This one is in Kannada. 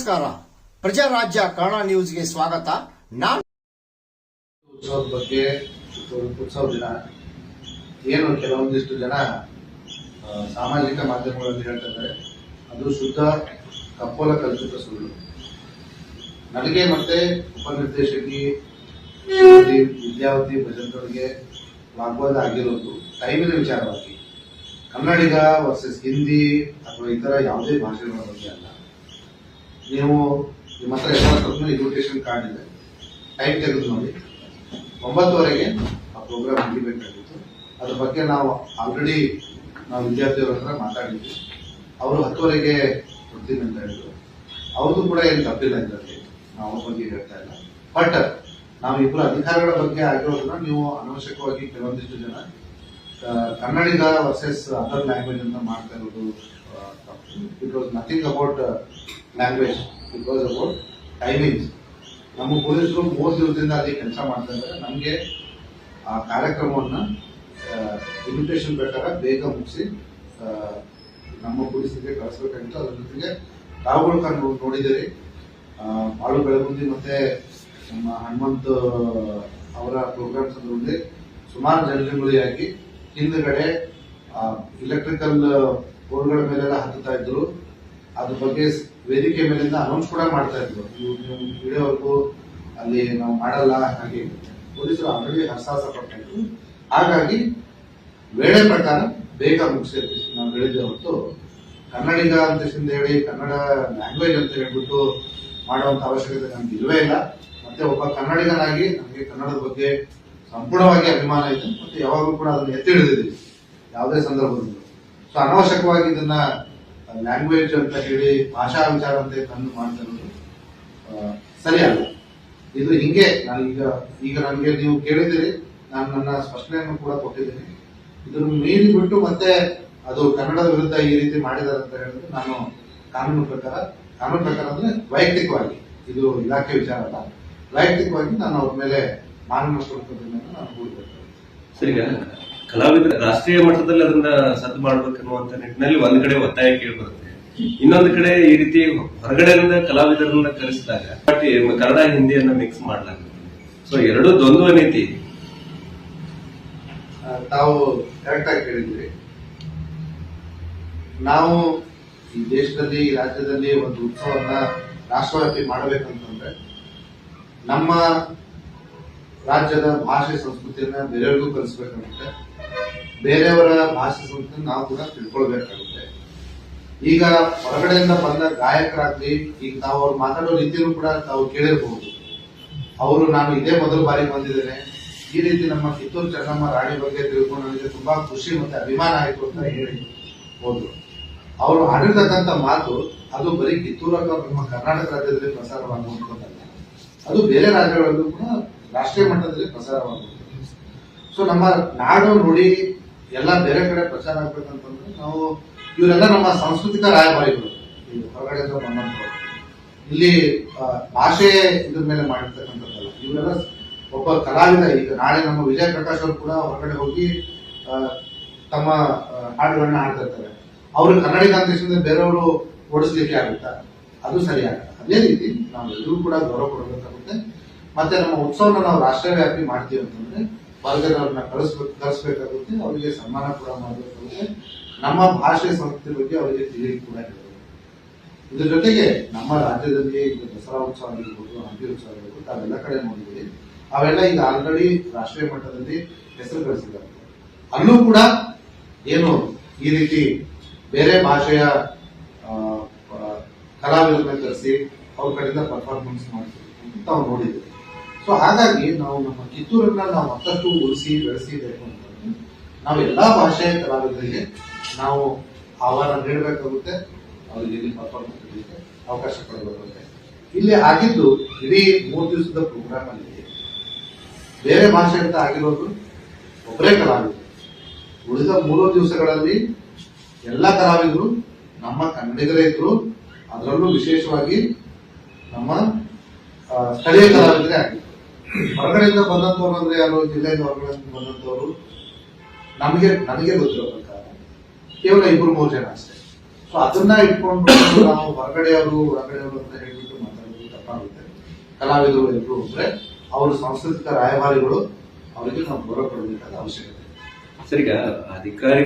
ನಮಸ್ಕಾರ. ಪ್ರಜಾರಾಜ್ಯ ಕನ್ನಡ ನ್ಯೂಸ್ಗೆ ಸ್ವಾಗತ. ನಾನು ಉತ್ಸವದ ಬಗ್ಗೆ ಉತ್ಸವ ದಿನ. ಏನು ಕೆಲವೊಂದಿಷ್ಟು ಜನ ಸಾಮಾಜಿಕ ಮಾಧ್ಯಮಗಳಲ್ಲಿ ಹೇಳ್ತಾ ಇದ್ದಾರೆ ಅದು ಶುದ್ಧ ಕಪ್ಪೋಲ ಕಲ್ಪಿತ ಸುಳ್ಳು. ನನಗೆ ಮತ್ತೆ ಉಪನಿರ್ದೇಶಕಿ ವಿದ್ಯಾವತಿ ಭಜಂತರಿಗೆ ವಾಗ್ವಾದ ಆಗಿರೋದು ಟೈಮಿನ ವಿಚಾರವಾಗಿ. ಕನ್ನಡಿಗ ವರ್ಸಸ್ ಹಿಂದಿ ಅಥವಾ ಇತರ ಯಾವುದೇ ಭಾಷೆಗಳ ಬಗ್ಗೆ ಅಲ್ಲ. ನೀವು ನಿಮ್ಮ ಹತ್ರ ಎಲ್ಲ ಇನ್ವಿಟೇಷನ್ ಕಾರ್ಡ್ ಇದೆ. ಟೈಮ್ ತೆಗೆದು ನೋಡಿ. ಒಂಬತ್ತುವರೆಗೆ ಆ ಪ್ರೋಗ್ರಾಮ್ ಮುಗಿಬೇಕಾಗಿತ್ತು. ಅದ್ರ ಬಗ್ಗೆ ನಾವು ಆಲ್ರೆಡಿ ನಾವು ವಿದ್ಯಾರ್ಥಿಗಳ ಹತ್ರ ಮಾತಾಡಿದ್ವಿ. ಅವರು ಹತ್ತುವರೆಗೆ ಕೊಡ್ತೀನಿ ಅಂತ ಹೇಳಿದ್ರು. ಅವ್ರದ್ದು ಕೂಡ ಏನು ತಪ್ಪಿಲ್ಲ ಇದರಲ್ಲಿ ನಾವು ಅವ್ರ ಬಗ್ಗೆ ಹೇಳ್ತಾ ಇಲ್ಲ. ಬಟ್ ನಾವಿಬ್ಬರು ಅಧಿಕಾರಿಗಳ ಬಗ್ಗೆ ಆಗಿರೋದನ್ನ ನೀವು ಅನವಶ್ಯಕವಾಗಿ ಕೆಲವೊಂದಿಷ್ಟು ಜನ ಕನ್ನಡಿಗ ವರ್ಸಸ್ ಅದರ್ ಲ್ಯಾಂಗ್ವೇಜ್ ಅಂತ ಮಾಡ್ತಾ ಇರೋದು it was nothing about language it was about timings ನಮ್ಮ ಪೊಲೀಸರು ಮೂರು ದಿವಸದಿಂದ ಅಲ್ಲಿ ಕೆಲಸ ಮಾಡ್ತಾ ಇದ್ದಾರೆ. ನಮಗೆ ಆ ಕಾರ್ಯಕ್ರಮವನ್ನು ಇನ್ವಿಟೇಷನ್ ಪ್ರಕಾರ ಬೇಗ ಮುಗಿಸಿ ನಮ್ಮ ಪೊಲೀಸರಿಗೆ ಕಳಿಸ್ಬೇಕಾಗಿತ್ತು. ಅದ್ರ ಜೊತೆಗೆ ತಾವುಗಳು ಕಂಡು ನೋಡಿದ್ದೀರಿ ಬಾಳು ಬೆಳಗುಂದಿ ಮತ್ತೆ ನಮ್ಮ ಹನುಮಂತ್ ಅವರ ಪ್ರೋಗ್ರಾಮ್ಸ್ ಅಲ್ಲಿ ಸುಮಾರು ಜನಜಂಗುಳಿಯಾಗಿ ಹಿಂದ್ಗಡೆ ಇಲೆಕ್ಟ್ರಿಕಲ್ ಬೋರ್ಡ್ಗಳ ಮೇಲೆಲ್ಲ ಹತ್ತುತ್ತಾ ಇದ್ರು. ಅದ್ರ ಬಗ್ಗೆ ವೇದಿಕೆ ಮೇಲಿಂದ ಅನೌನ್ಸ್ ಕೂಡ ಮಾಡ್ತಾ ಇದ್ರು. ಇಳಿಯೋವರೆಗೂ ಅಲ್ಲಿ ನಾವು ಮಾಡಲ್ಲ, ಹಾಗೆ. ಪೊಲೀಸರು ಆಲ್ರೆಡಿ ಹರ್ಸಾಹಸ ಪಡ್ತಾ ಹಾಗಾಗಿ, ವೇಳೆ ಪ್ರಕಾರ ಬೇಗ ಮುಗಿಸಿ ನಾವು ಹೇಳಿದ್ದೆ ಹೊರತು, ಕನ್ನಡಿಗ ಅಂತ ಹೇಳಿ, ಕನ್ನಡ ಲ್ಯಾಂಗ್ವೇಜ್ ಅಂತ ಹೇಳ್ಬಿಟ್ಟು ಮಾಡುವಂತ ಅವಶ್ಯಕತೆ ನಮ್ಗೆ ಇಲ್ವೇ ಇಲ್ಲ. ಮತ್ತೆ ಒಬ್ಬ ಕನ್ನಡಿಗನಾಗಿ ನಮಗೆ ಕನ್ನಡದ ಬಗ್ಗೆ ಸಂಪೂರ್ಣವಾಗಿ ಅಭಿಮಾನ ಇದೆ ಮತ್ತೆ ಯಾವಾಗಲೂ ಕೂಡ ಅದನ್ನು ಎತ್ತಿ ಹಿಡಿದಿದ್ದೀವಿ ಯಾವುದೇ ಸಂದರ್ಭದಲ್ಲೂ. ಸೊ ಅನವಶ್ಯಕವಾಗಿ ಇದನ್ನ ಲ್ಯಾಂಗ್ವೇಜ್ ಅಂತ ಹೇಳಿ, ಭಾಷಾ ವಿಚಾರ ಅಂತ ತಂದು ಮಾಡ್ತಾ ಸರಿಯಲ್ಲ. ಇದು ಹಿಂಗೆ, ನಾನು ಈಗ ಈಗ ನನಗೆ ನೀವು ಕೇಳಿದಿರಿ ನಾನು ನನ್ನ ಸ್ಪಷ್ಟನೆಯನ್ನು ಕೂಡ ಕೊಟ್ಟಿದ್ದೀನಿ. ಇದನ್ನು ಮೀರಿ ಬಿಟ್ಟು ಮತ್ತೆ ಅದು ಕನ್ನಡದ ವಿರುದ್ಧ ಈ ರೀತಿ ಮಾಡಿದ್ದಾರೆ ಅಂತ ಹೇಳಿದ್ರೆ ನಾನು ಕಾನೂನು ಪ್ರಕಾರ ಕಾನೂನು ಪ್ರಕಾರ ಅಂದ್ರೆ ವೈಯಕ್ತಿಕವಾಗಿ, ಇದು ಇಲಾಖೆ ವಿಚಾರ ಅಲ್ಲ. ವೈಯಕ್ತಿಕವಾಗಿ ನಾನು ಅವ್ರ ಮೇಲೆ ಮಾನವ ಸ್ವರೂಪದಿಂದ ನಾನು ಸರ್ ಕಲಾವಿದರ ರಾಷ್ಟ್ರೀಯ ಮಟ್ಟದಲ್ಲಿ ಅದನ್ನ ಸದ್ದು ಮಾಡ್ಬೇಕನ್ನುವಂತ ನಿಟ್ಟಿನಲ್ಲಿ ಒಂದ್ ಕಡೆ ಒತ್ತಾಯ ಕೇಳಿ ಬರುತ್ತೆ ಇನ್ನೊಂದು ಕಡೆ ಈ ರೀತಿ ಹೊರಗಡೆಯಿಂದ ಕಲಾವಿದರನ್ನ ಕರೆಸಿದಾಗ ಬಟ್ ಕನ್ನಡ ಹಿಂದಿಯನ್ನ ಮಿಕ್ಸ್ ಮಾಡ್ಲಾಗುತ್ತೆ. ಸೊ ಎರಡು ದ್ವಂದ್ವ ನೀತಿ. ಆ, ತಾವು ಕರೆಕ್ಟ್ ಆಗಿ ಹೇಳಿದ್ರಿ ನಾವು ಈ ದೇಶದಲ್ಲಿ ಈ ರಾಜ್ಯದಲ್ಲಿ ಒಂದು ಉತ್ಸವವನ್ನ ರಾಷ್ಟ್ರವ್ಯಾಪಿ ಮಾಡಬೇಕಂತಂದ್ರೆ ನಮ್ಮ ರಾಜ್ಯದ ಭಾಷೆ ಸಂಸ್ಕೃತಿಯನ್ನ ಬೇರೆಯವ್ರಿಗೂ ಕಲಿಸ್ಬೇಕಾಗುತ್ತೆ ಬೇರೆಯವರ ಭಾಷೆ ಸಂಸ್ಕೃತಿ ನಾವು ಕೂಡ ತಿಳ್ಕೊಳ್ಬೇಕಾಗುತ್ತೆ. ಈಗ ಹೊರಗಡೆಯಿಂದ ಬಂದ ಗಾಯಕರಾಗ್ಲಿ, ಈಗ ತಾವು ಅವ್ರು ಮಾತಾಡೋ ರೀತಿಯನ್ನು ಕೂಡ ತಾವು ಕೇಳಿರಬಹುದು ಅವರು ನಾನು ಇದೇ ಮೊದಲ ಬಾರಿ ಬಂದಿದ್ದೇನೆ. ಈ ರೀತಿ ನಮ್ಮ ಕಿತ್ತೂರು ಚೆನ್ನಮ್ಮ ರಾಣಿ ಬಗ್ಗೆ ತಿಳ್ಕೊಂಡು ನನಗೆ ತುಂಬಾ ಖುಷಿ ಮತ್ತೆ ಅಭಿಮಾನ ಆಯ್ತು ಅಂತ ಹೇಳಿ ಹೋದ್ರು. ಅವರು ಆಡಿರ್ತಕ್ಕಂಥ ಮಾತು, ಅದು ಬರೀ ಕಿತ್ತೂರ ನಮ್ಮ ಕರ್ನಾಟಕ ರಾಜ್ಯದಲ್ಲಿ ಪ್ರಸಾರವಾಗುವಂಥದ್ದಲ್ಲ. ಅದು ಬೇರೆ ರಾಜ್ಯಗಳಲ್ಲೂ ಕೂಡ ರಾಷ್ಟ್ರೀಯ ಮಟ್ಟದಲ್ಲಿ ಪ್ರಸಾರವಾಗುತ್ತೆ ಸೊ ನಮ್ಮ ನಾಡು ನುಡಿ ಎಲ್ಲ ಬೇರೆ ಕಡೆ ಪ್ರಚಾರ ಆಗ್ಬೇಕಂತಂದ್ರೆ ನಾವು ಇವರೆಲ್ಲ ನಮ್ಮ ಸಾಂಸ್ಕೃತಿಕ ರಾಯಭಾರಿಗಳು. ಹೊರಗಡೆ ಬಂದಂತವ್ರು ಇಲ್ಲಿ ಭಾಷೆ ಇದ್ರ ಮೇಲೆ ಮಾಡಿರ್ತಕ್ಕಂಥದ್ದಲ್ಲ. ಇವರೆಲ್ಲ ಒಬ್ಬ ಕಲಾವಿದ ಈಗ ನಾಳೆ ನಮ್ಮ ವಿಜಯ ಪ್ರಕಾಶ್ ಅವರು ಕೂಡ ಹೊರಗಡೆ ಹೋಗಿ ತಮ್ಮ ಹಾಡುಗಳನ್ನ ಹಾಡ್ತಾ ಇರ್ತಾರೆ. ಅವರು ಕನ್ನಡಿಗ ಅಂತ ಬೇರೆಯವರು ಓಡಿಸ್ಲಿಕ್ಕೆ ಆಗುತ್ತಾ? ಅದು ಸರಿಯಾಗಲ್ಲ. ಅದೇ ರೀತಿ ನಾವು ಎಲ್ಲರೂ ಕೂಡ ಗೌರವ ಕೊಡಬೇಕಾಗುತ್ತೆ. ಮತ್ತೆ ನಮ್ಮ ಉತ್ಸವನ ನಾವು ರಾಷ್ಟ್ರವ್ಯಾಪಿ ಮಾಡ್ತೀವಿ ಅಂತಂದ್ರೆ ಹೊರಗಡೆಯವ್ರನ್ನ ಕಳಿಸ್ಬೇಕು ಕಳಿಸ್ಬೇಕಾಗುತ್ತೆ ಅವರಿಗೆ ಸನ್ಮಾನ ಕೂಡ ಮಾಡಬೇಕಾಗುತ್ತೆ. ನಮ್ಮ ಭಾಷೆ ಸಂಸ್ಕೃತಿ ಬಗ್ಗೆ ಅವರಿಗೆ ತಿಳಿ ಕೂಡ ಇದರ ಇದ್ರ ಜೊತೆಗೆ ನಮ್ಮ ರಾಜ್ಯದಲ್ಲಿ ಈಗ ದಸರಾ ಉತ್ಸವ ಆಗಿರ್ಬೋದು, ಹಂಪಿ ಉತ್ಸವ ಆಗಿರ್ಬೋದು ಅವೆಲ್ಲ ಕಡೆ ನೋಡಿದ್ದೀವಿ ಅವೆಲ್ಲ ಈಗ ಆಲ್ರೆಡಿ ರಾಷ್ಟ್ರೀಯ ಮಟ್ಟದಲ್ಲಿ ಹೆಸರು ಗಳಿಸಿದ್ದಾರೆ. ಅಲ್ಲೂ ಕೂಡ ಏನು ಈ ರೀತಿ ಬೇರೆ ಭಾಷೆಯ ಕಲಾವಿದರನ್ನ ಕರೆಸಿ ಅವ್ರ ಕಡೆಯಿಂದ ಪರ್ಫಾರ್ಮೆನ್ಸ್ ಮಾಡ್ತೀವಿ ಅಂತ ನಾವು ನೋಡಿದ್ದೀವಿ ಸೊ ಹಾಗಾಗಿ ನಾವು ನಮ್ಮ ಕಿತ್ತೂರನ್ನ ನಾವು ಮತ್ತಷ್ಟು ಉಳಿಸಿ, ಬೆಳೆಸಿಬೇಕು ಅಂತಂದ್ರೆ ನಾವು ಭಾಷೆ ಕಲಾವಿದರಿಗೆ ನಾವು ಆಹ್ವಾನ ನೀಡಬೇಕಾಗುತ್ತೆ. ಅವರಿಗೆ ಇಲ್ಲಿ ಪರ್ಫಾರ್ಮೆನ್ಸ್ ಅವಕಾಶ ಕೊಡಬೇಕಾಗುತ್ತೆ. ಇಲ್ಲಿ ಆಗಿದ್ದು ಇಡೀ ಮೂರು ದಿವಸದ ಪ್ರೋಗ್ರಾಮ್ ಅಲ್ಲಿ ಬೇರೆ ಭಾಷೆ ಅಂತ ಆಗಿರೋದು ಒಬ್ಬರೇ ಕಲಾವಿದರು. ಉಳಿದ ಮೂರು ದಿವಸಗಳಲ್ಲಿ ಎಲ್ಲ ಕಲಾವಿದರು ನಮ್ಮ ಕನ್ನಡಿಗರೇ ಇದ್ರು. ಅದರಲ್ಲೂ ವಿಶೇಷವಾಗಿ ನಮ್ಮ ಸ್ಥಳೀಯ ಕಲಾವಿದರೇ ಆಗಿದ್ರು. ಹೊರಗಡೆಯಿಂದ ಬಂದಂತವ್ರು ಅಂದ್ರೆ ಯಾರು? ಜಿಲ್ಲೆಯಿಂದ ಹೊರಗಡೆಯಿಂದ ಬಂದಂತವ್ರು ನಮಗೆ ನನಗೆ ಗೊತ್ತಿರೋ ಪ್ರಕಾರ. ಕೇವಲ ಇಬ್ರು, ಮೂರು ಜನ ಅಷ್ಟೇ. ಸೊ ಅದನ್ನ ಇಟ್ಕೊಂಡು ನಾವು ಹೊರಗಡೆಯವರು ಹೊರಗಡೆಯವರು ಅಂತ ಹೇಳ್ಬಿಟ್ಟು ಮಾತಾಡೋದು ತಪ್ಪಾಗುತ್ತೆ. ಕಲಾವಿದರು ಎಲ್ಲರೂ ಅಂದ್ರೆ ಅವರು ಸಾಂಸ್ಕೃತಿಕ ರಾಯಭಾರಿಗಳು, ಅವರಿಗೆ ನಾವು ಗೌರವ ಕೊಡಬೇಕಾದ ಅವಶ್ಯಕತೆ. ಸರಿ ಅಧಿಕಾರಿ